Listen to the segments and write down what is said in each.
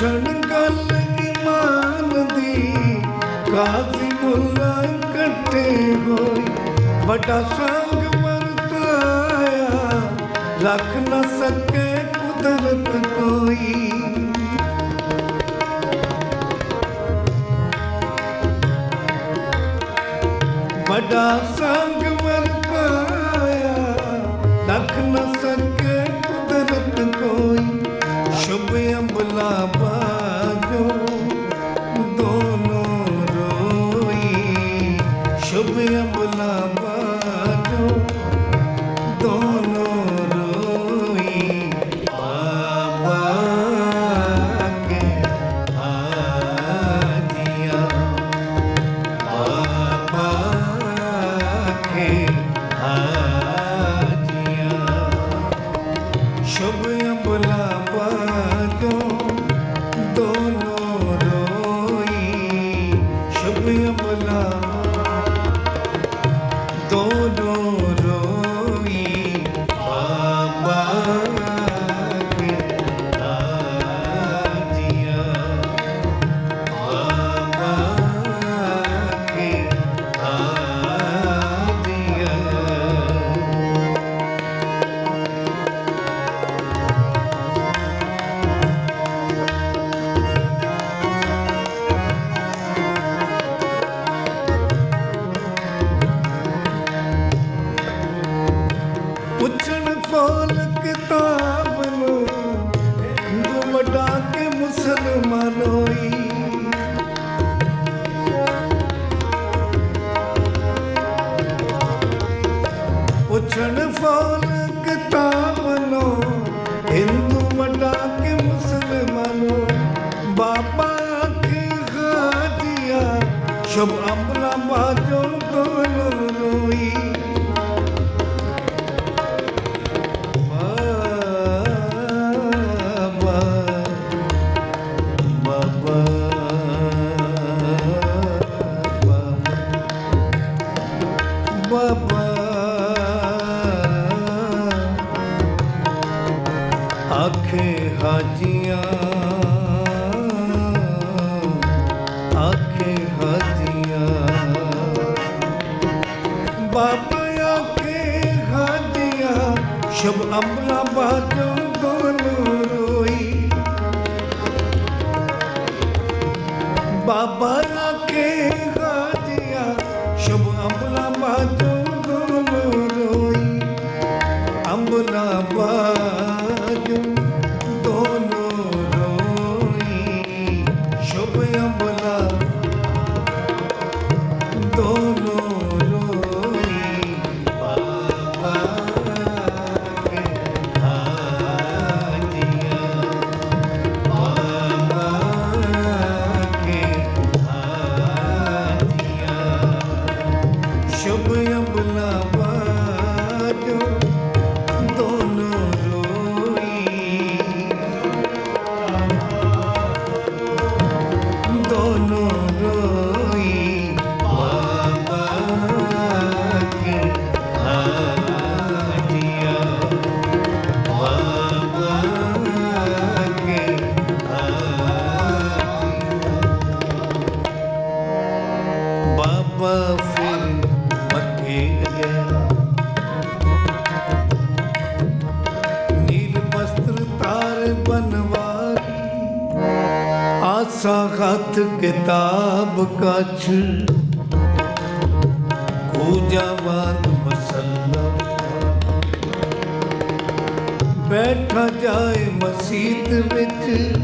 ਪੁੱਛਣ ਗੱਲ ਇਮਾਨ ਦੀ, ਕਾਜ਼ੀ ਮੁੱਲਾ ਕੱਟੇ ਹੋਈ। ਵੱਡਾ ਸੰਗ ਵਰਤਾਇਆ, ਰੱਖ ਨਾ ਸਕੇ ਕੁਦਰਤ ਕੋਈ। ਵੱਡਾ ਸੰਗ क्षणफल 밤을 অনুরোধ ਖਤ ਕਿਤਾਬ ਕਛ। ਕੂਜਾਵਾਨ ਮਸੱਲਾ। ਬੈਠਾ ਜਾਏ ਮਸਜਿਦ ਵਿੱਚ।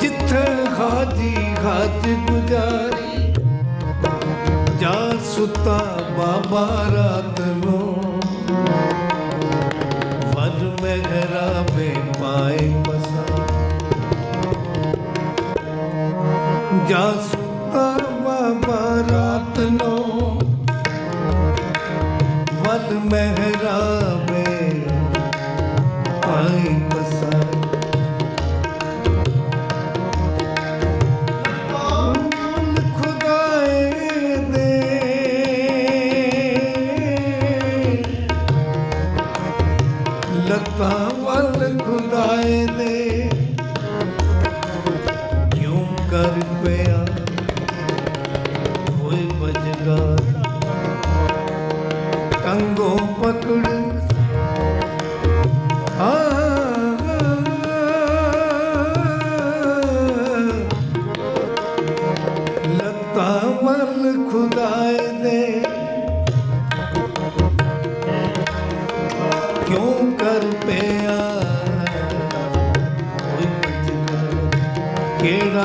ਜਿੱਥੇ ਹਾਜੀ ਹਾਜ ਗੁਜ਼ਾਰੀ। ਜਾ ਸੁਤਾ ਬਾਬਾ ਰਾਤ ਨੂੰ। ਵਰ ਮਹਿਰਾ ਮੇ ਪਾਏ। just.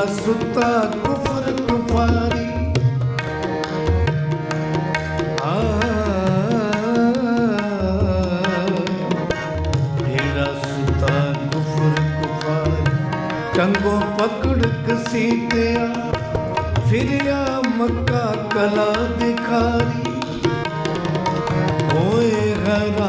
ਸੁੱਤਾ ਕੁਫਰ ਕੁਫਾਰੀ। ਕੰਗੋ ਪਕੜ ਕਸੀਤਿਆ ਫਿਰਿਆ ਮੱਕਾ ਕਲਾ ਦਿਖਾਰੀ। ਹੋਏ ਹਰਾ